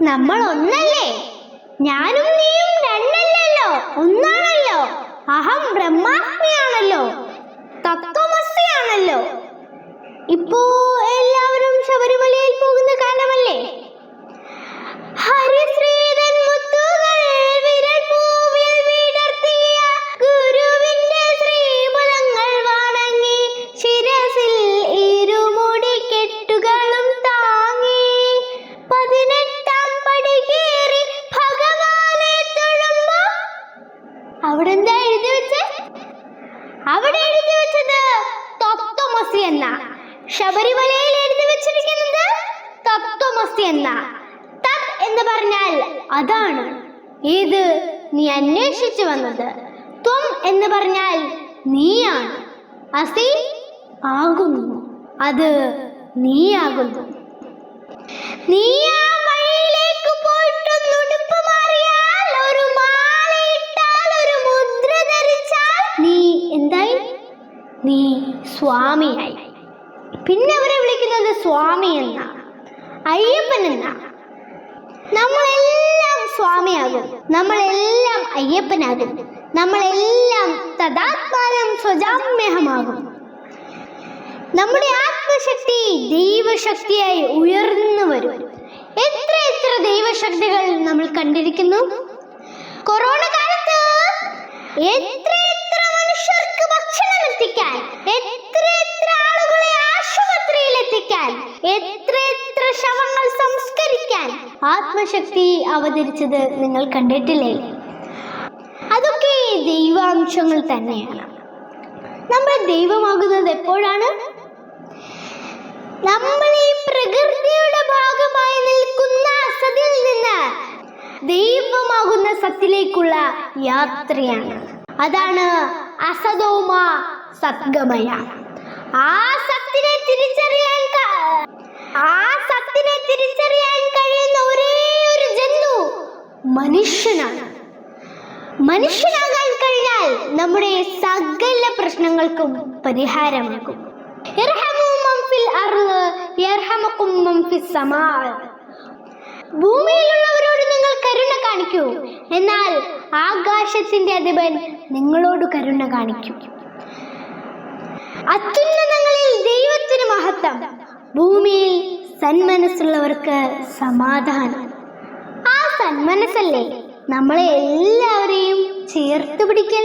നമ്മൾ ഒന്നല്ലേ ഞാനും നീയും രണ്ടല്ലല്ലോ ഒന്നാണല്ലോ. അഹം ബ്രഹ്മാസ്മിയാണല്ലോ തത്വമസിയാണല്ലോ ഇപ്പോ എല്ലാവരും ശബരിമലയിൽ പോകുന്ന കാലമല്ലേ? അവിടെ എന്താ എഴുതി വെച്ചേ? അവിടെ എഴുതി വെച്ചത് തത്വമസി എന്ന. ശബരിമലയിൽ എഴുതി വെച്ചിരിക്കുന്നത് തത്വമസി എന്ന. തത് എന്ന് പറഞ്ഞാൽ അതാണ്. ഏത്? നീ അന്വേഷിച്ചു വന്നത്. ത്വം എന്ന് പറഞ്ഞാൽ നീയാണ്. അസി ആകുന്നു. അത് നീയാകുന്നു. നീ സ്വാമിയായി പിന്നെ അവരെ വിളിക്കുന്നത് സ്വാമി എന്ന അയ്യപ്പൻ എന്ന. നമ്മളെല്ലാം സ്വാമിയാകും. നമ്മളെല്ലാം അയ്യപ്പനാകും. നമ്മളെല്ലാം തഥാത്മാനം സ്വജാമ്യഹമാകും. നമ്മുടെ ആത്മശക്തി ദൈവശക്തിയായി ഉയർന്നു വരും. എത്ര എത്ര ദൈവശക്തികൾ നമ്മൾ കണ്ടിരിക്കുന്നു? കൊറോണ കാലത്ത് എത്ര എത്ര മനുഷ്യർക്ക് ഭക്ഷണം എത്തിക്കാൻ എത്ര എത്ര ആളുകളെ ആശുപത്രിയിൽ എത്തിക്കാൻ എത്ര എത്ര ശവങ്ങൾ സംസ്കരിക്കാൻ ആത്മശക്തി അവതരിച്ചത് നിങ്ങൾ കണ്ടിട്ടില്ലേ? അതൊക്കെ ദൈവാംശങ്ങൾ തന്നെയാണ്. നമ്മൾ ദൈവമാകുന്നത് എപ്പോഴാണ്? നമ്മൾ ഈ പ്രകൃതിയുടെ ഭാഗമായി നിൽക്കുന്ന സതിൽ നിന്ന് ദൈവമാകുന്ന സത്തിലേക്കുള്ള യാത്രയാണ്. അതാണ് അസതോമ സദ്ഗമയ. ആ സത്തിനെ തിരിച്ചറിയാൻ ആ സത്തിനെ തിരിച്ചറിയാൻ കഴിയുന്ന ഒരേ ഒരു ജന്തു മനുഷ്യനാണ്. മനുഷ്യനാകാൻ കഴിഞ്ഞാൽ നമ്മുടെ സകല പ്രശ്നങ്ങൾക്കും പരിഹാരമാകും. ഭൂമിയിലുള്ളവരോട് നിങ്ങൾ കരുണ കാണിക്കൂ. എന്നാൽ ആകാശത്തിന്റെ അധിപൻ നിങ്ങളോട് കരുണ കാണിക്കും. അത്യുന്നതങ്ങളിൽ ദൈവത്തിന് മഹത്വം. ഭൂമിയിൽ സന്മനസ്സുള്ളവർക്ക് സമാധാനം. ആ സന്മനസ്സല്ലേ നമ്മളെ എല്ലാവരെയും ചേർത്ത് പിടിക്കൽ?